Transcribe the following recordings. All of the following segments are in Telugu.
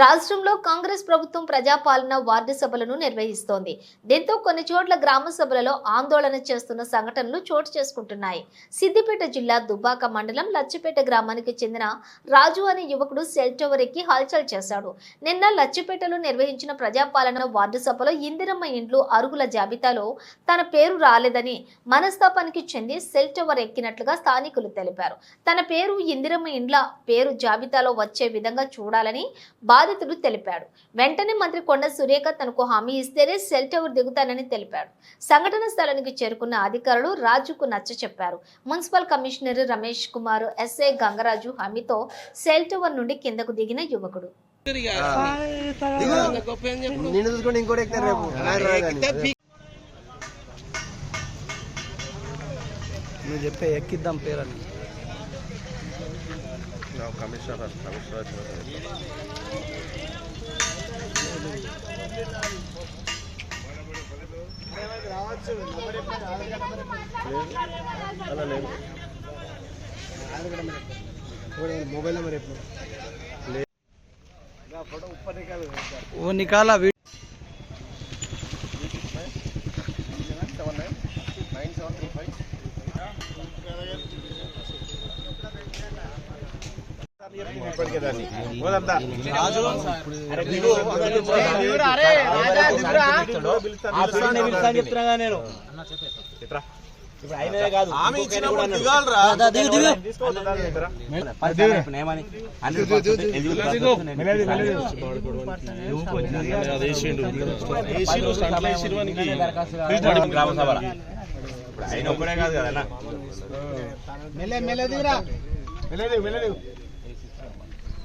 రాష్ట్రంలో కాంగ్రెస్ ప్రభుత్వం ప్రజాపాలన వార్డు సభలను నిర్వహిస్తోంది. దీంతో కొన్ని చోట్ల గ్రామ సభలలో ఆందోళన చేస్తున్న సంఘటనలు చోటు చేసుకుంటున్నాయి. సిద్దిపేట జిల్లా దుబ్బాక మండలం లచ్చిపేట గ్రామానికి చెందిన రాజు అనే యువకుడు సెల్ టవర్ ఎక్కి హల్చల్ చేశాడు. నిన్న లచ్చిపేటలో నిర్వహించిన ప్రజాపాలన వార్డు సభలో ఇందిరమ్మ ఇండ్లు అరుగుల జాబితాలో తన పేరు రాలేదని మనస్తాపానికి చెంది సెల్ టవర్ ఎక్కినట్లుగా స్థానికులు తెలిపారు. తన పేరు ఇందిరమ్మ ఇండ్ల పేరు జాబితాలో వచ్చే విధంగా చూడాలని బాధితుడు తెలిపాడు. వెంటనే మంత్రి కొండ సురేఖ తనకు హామీ ఇస్తేనే సెల్ టవర్ దిగుతానని తెలిపాడు. సంఘటన స్థలానికి చేరుకున్న అధికారులు రాజుకు నచ్చ చెప్పారు. Municipal commissioner Ramesh Kumar SI Gangaraju హామీతో cell tower నుండి కిందకు దిగిన యువకుడు. నువ్వు చెప్పే ఎక్కిద్దాం పేరని. కమిషనర్ కమిషనర్ అలా లేదు మొబైల్ నెంబర్ ఎప్పుడు ఓ నికాల ఇప్పటికే దాన్ని గ్రామ సభ ఆయన ఒక్కడే కాదు కదా మెల్లె మెల్లె దిగురా మెల్లె మెల్లె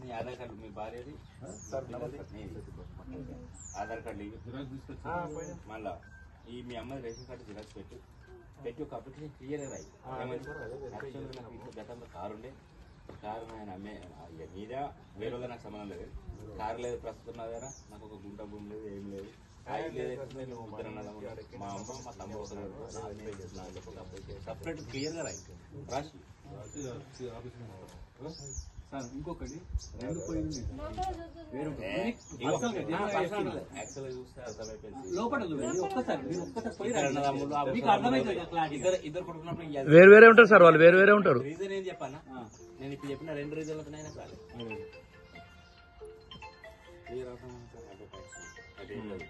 నీ ఆధార్ కార్డు మీ భార్యది నీది. ఆధార్ కార్డు ఇవి. మళ్ళా ఈ మీ అమ్మాయి రేషన్ కార్డు జిరాక్స్ పెట్టు పెట్టి ఒక అప్లికేషన్ క్లియర్ రాయి గతంలో కారు ఉండే కారు ఆయన అమ్మే ఇక మీద వేరే నాకు సంబంధం లేదు. కారు లేదు ప్రస్తుతం నా దగ్గర నాకు ఒక గుంట భూమి లేదు ఏం లేదు. మా అమ్మ మా తమ్ముడు సపరేట్ క్లియర్గా రాయి. రాసి యాక్చువల్గా చూస్తే అర్థమైపోయింది. ఇద్దరు అన్నదమ్ములు, ఆ ఇద్దరు ఇద్దరు కొడుకున్నప్పుడు ఇంకా వేరు వేరే ఉంటారు సార్ వాళ్ళు వేరు వేరే ఉంటారు. రీజన్ ఏం చెప్పానా? నేను ఇప్పుడు చెప్పిన రెండు రీజన్లతోనైనా చాలు క్లియర్ అవుతాం సార్ అదే అదేం లేదు